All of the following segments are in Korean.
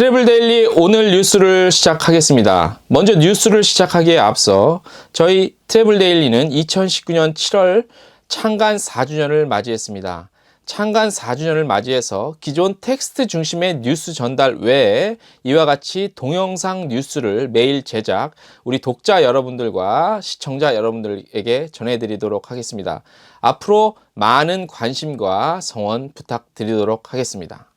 트래블 데일리 오늘 뉴스를 시작하겠습니다. 먼저 뉴스를 시작하기에 앞서 저희 트래블 데일리는 2019년 7월 창간 4주년을 맞이했습니다. 창간 4주년을 맞이해서 기존 텍스트 중심의 뉴스 전달 외에 이와 같이 동영상 뉴스를 매일 제작 우리 독자 여러분들과 시청자 여러분들에게 전해드리도록 하겠습니다. 앞으로 많은 관심과 성원 부탁드리도록 하겠습니다.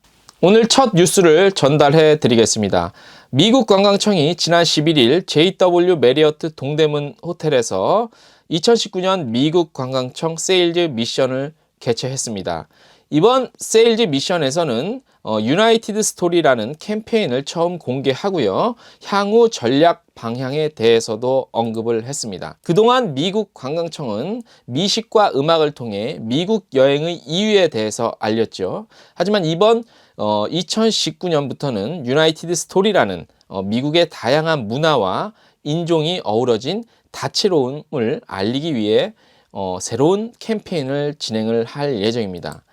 오늘 첫 뉴스를 전달해 드리겠습니다. 미국 관광청이 지난 11일 JW 메리어트 동대문 호텔에서 2019년 미국 관광청 세일즈 미션을 개최했습니다. 이번 세일즈 미션에서는 어, 유나이티드 스토리라는 캠페인을 처음 공개하고요. 향후 전략 방향에 대해서도 언급을 했습니다. 그동안 미국 관광청은 미식과 음악을 통해 미국 여행의 이유에 대해서 알렸죠. 하지만 이번 어, 2019년부터는 유나이티드 스토리라는 어, 미국의 다양한 문화와 인종이 어우러진 다채로움을 알리기 위해 어, 새로운 캠페인을 진행을 할 예정입니다.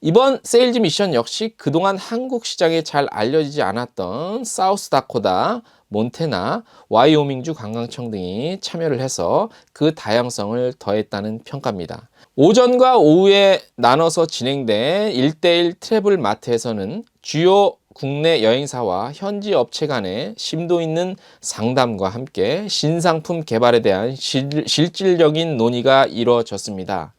이번 세일즈 미션 역시 그동안 한국 시장에 잘 알려지지 않았던 사우스 다코다, 몬테나, 와이오밍주 관광청 등이 참여를 해서 그 다양성을 더했다는 평가입니다. 오전과 오후에 나눠서 진행된 1대1 트래블 마트에서는 주요 국내 여행사와 현지 업체 간의 심도 있는 상담과 함께 신상품 개발에 대한 실, 실질적인 논의가 이루어졌습니다.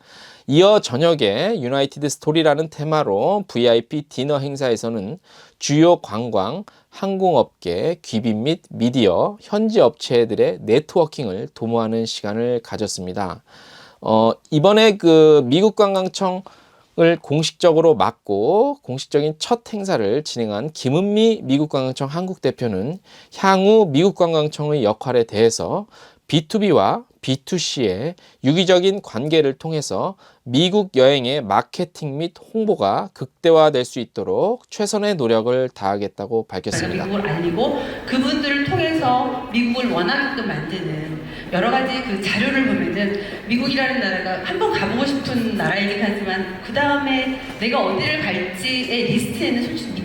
이어 저녁에 유나이티드 스토리라는 테마로 VIP 디너 행사에서는 주요 관광, 항공업계, 귀빈 및 미디어, 현지 업체들의 네트워킹을 도모하는 시간을 가졌습니다. 어, 이번에 그 미국 관광청 을 공식적으로 맡고 공식적인 첫 행사를 진행한 김은미 미국 관광청 한국 대표는 향후 미국 관광청의 역할에 대해서 B2B와 B2C의 유기적인 관계를 통해서 미국 여행의 마케팅 및 홍보가 극대화될 수 있도록 최선의 노력을 다하겠다고 밝혔습니다. 미국을 알리고 그분들을 통해서 미국을 원하게끔 만드는 여러 가지 그 자료를 보면은 미국이라는 나라가 한번 가보고 싶은 나라이긴 하지만 그 다음에 내가 어디를 갈지의 리스트에는 솔직히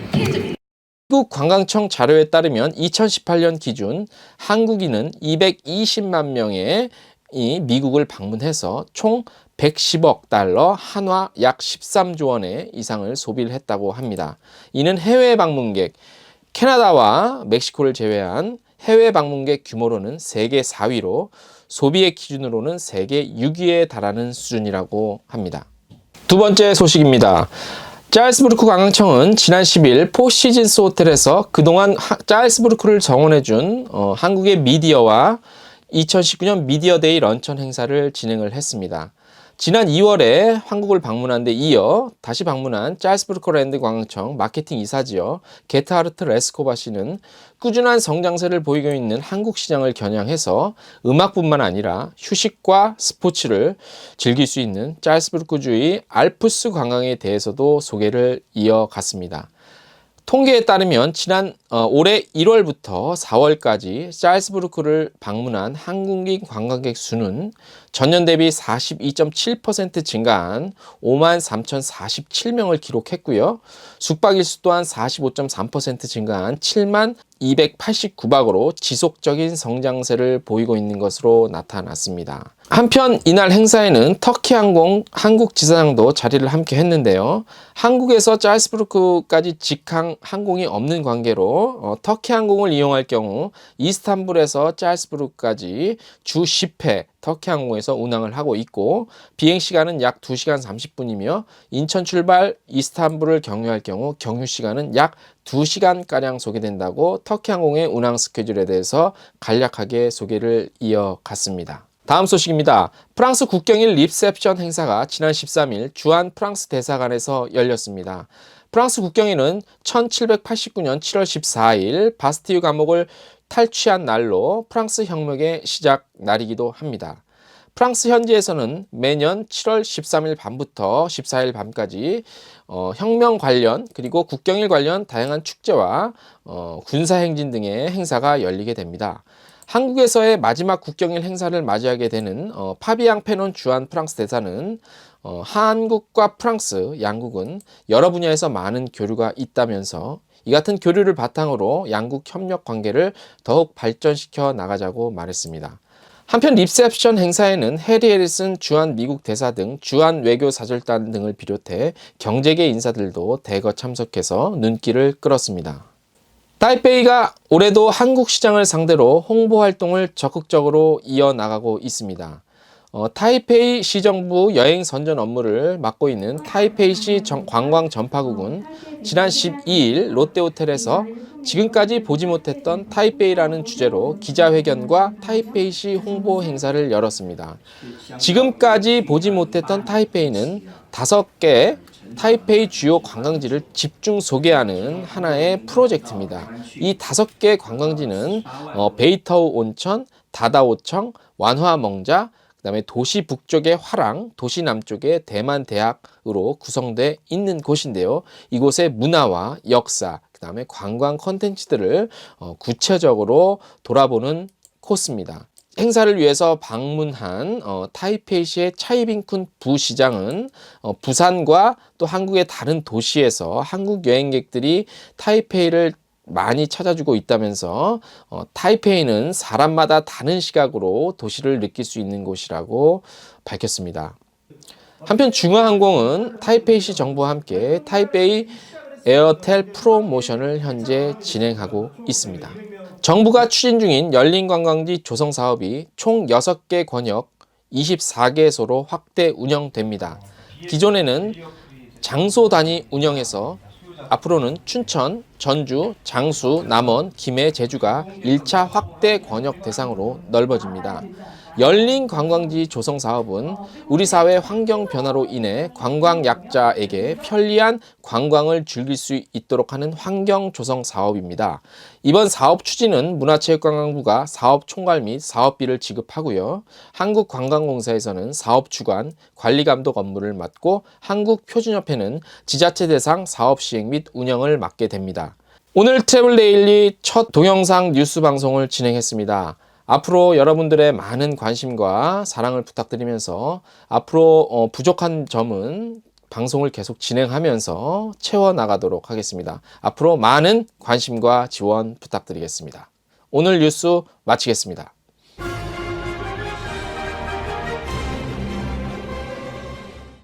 미국 관광청 자료에 따르면 2018년 기준 한국인은 220만 명의 이 미국을 방문해서 총 110억 달러 한화 약 13조 원의 이상을 소비를 했다고 합니다. 이는 해외 방문객 캐나다와 멕시코를 제외한 해외 방문객 규모로는 세계 4위로 소비의 기준으로는 세계 6위에 달하는 수준이라고 합니다. 두 번째 소식입니다. 짜일스부르크 관광청은 지난 10일 포시즌스 호텔에서 그동안 하, 짜일스부르크를 정원해준 어, 한국의 미디어와 2019년 미디어데이 런천 행사를 진행을 했습니다. 지난 2월에 한국을 방문한 데 이어 다시 방문한 짤스부르크랜드 관광청 마케팅 이사지요 게타르트 레스코바 씨는 꾸준한 성장세를 보이고 있는 한국 시장을 겨냥해서 음악뿐만 아니라 휴식과 스포츠를 즐길 수 있는 짤스부르크주의 알프스 관광에 대해서도 소개를 이어갔습니다. 통계에 따르면 지난 어, 올해 1월부터 4월까지 짤스부르크를 방문한 한국인 관광객 수는 전년 대비 42.7% 증가한 5만 3,047명을 기록했고요. 숙박 일수 또한 45.3% 증가한 7만 289박으로 지속적인 성장세를 보이고 있는 것으로 나타났습니다. 한편 이날 행사에는 터키 항공 한국 지사장도 자리를 함께 했는데요. 한국에서 짤스부르크까지 직항 항공이 없는 관계로 어, 터키 항공을 이용할 경우 이스탄불에서 짤스부르크까지 주 10회 터키 항공에서 운항을 하고 있고 비행 시간은 약 2시간 30분이며 인천 출발 이스탄불을 경유할 경우 경유 시간은 약 2시간가량 소개된다고 터키 항공의 운항 스케줄에 대해서 간략하게 소개를 이어갔습니다. 다음 소식입니다. 프랑스 국경일 립셉션 행사가 지난 13일 주한 프랑스 대사관에서 열렸습니다. 프랑스 국경일은 1789년 7월 14일 바스티유 감옥을 탈취한 날로 프랑스 혁명의 시작 날이기도 합니다. 프랑스 현지에서는 매년 7월 13일 밤부터 14일 밤까지 어, 혁명 관련 그리고 국경일 관련 다양한 축제와 어, 군사 행진 등의 행사가 열리게 됩니다. 한국에서의 마지막 국경일 행사를 맞이하게 되는 어, 파비앙 페논 주한 프랑스 대사는 어, 한국과 프랑스 양국은 여러 분야에서 많은 교류가 있다면서 이 같은 교류를 바탕으로 양국 협력 관계를 더욱 발전시켜 나가자고 말했습니다. 한편 립셉션 행사에는 해리 해리슨 주한 미국 대사 등 주한 외교 사절단 등을 비롯해 경제계 인사들도 대거 참석해서 눈길을 끌었습니다. 타이페이가 올해도 한국 시장을 상대로 홍보 활동을 적극적으로 이어나가고 있습니다. 어, 타이페이 시정부 여행 선전 업무를 맡고 있는 타이페이시 정- 관광 전파국은 지난 12일 롯데호텔에서 지금까지 보지 못했던 타이페이라는 주제로 기자회견과 타이페이시 홍보 행사를 열었습니다. 지금까지 보지 못했던 타이페이는 다섯 개 타이페이 주요 관광지를 집중 소개하는 하나의 프로젝트입니다. 이 다섯 개 관광지는 어, 베이터우 온천, 다다오청, 완화멍자, 그다음에 도시 북쪽의 화랑, 도시 남쪽의 대만 대학으로 구성돼 있는 곳인데요. 이곳의 문화와 역사, 그다음에 관광 컨텐츠들을 어, 구체적으로 돌아보는 코스입니다. 행사를 위해서 방문한 어, 타이페이시의 차이빙쿤 부시장은 어, 부산과 또 한국의 다른 도시에서 한국 여행객들이 타이페이를 많이 찾아주고 있다면서 어, 타이페이는 사람마다 다른 시각으로 도시를 느낄 수 있는 곳이라고 밝혔습니다. 한편 중화항공은 타이페이시 정부와 함께 타이페이 에어텔 프로모션을 현재 진행하고 있습니다. 정부가 추진 중인 열린 관광지 조성 사업이 총 6개 권역 24개소로 확대 운영됩니다. 기존에는 장소 단위 운영해서 앞으로는 춘천, 전주, 장수, 남원, 김해, 제주가 1차 확대 권역 대상으로 넓어집니다. 열린 관광지 조성 사업은 우리 사회 환경 변화로 인해 관광 약자에게 편리한 관광을 즐길 수 있도록 하는 환경 조성 사업입니다. 이번 사업 추진은 문화체육관광부가 사업 총괄 및 사업비를 지급하고요. 한국관광공사에서는 사업 주관, 관리 감독 업무를 맡고 한국표준협회는 지자체 대상 사업 시행 및 운영을 맡게 됩니다. 오늘 트래블 데일리 첫 동영상 뉴스 방송을 진행했습니다. 앞으로 여러분들의 많은 관심과 사랑을 부탁드리면서 앞으로 어, 부족한 점은 방송을 계속 진행하면서 채워 나가도록 하겠습니다. 앞으로 많은 관심과 지원 부탁드리겠습니다. 오늘 뉴스 마치겠습니다.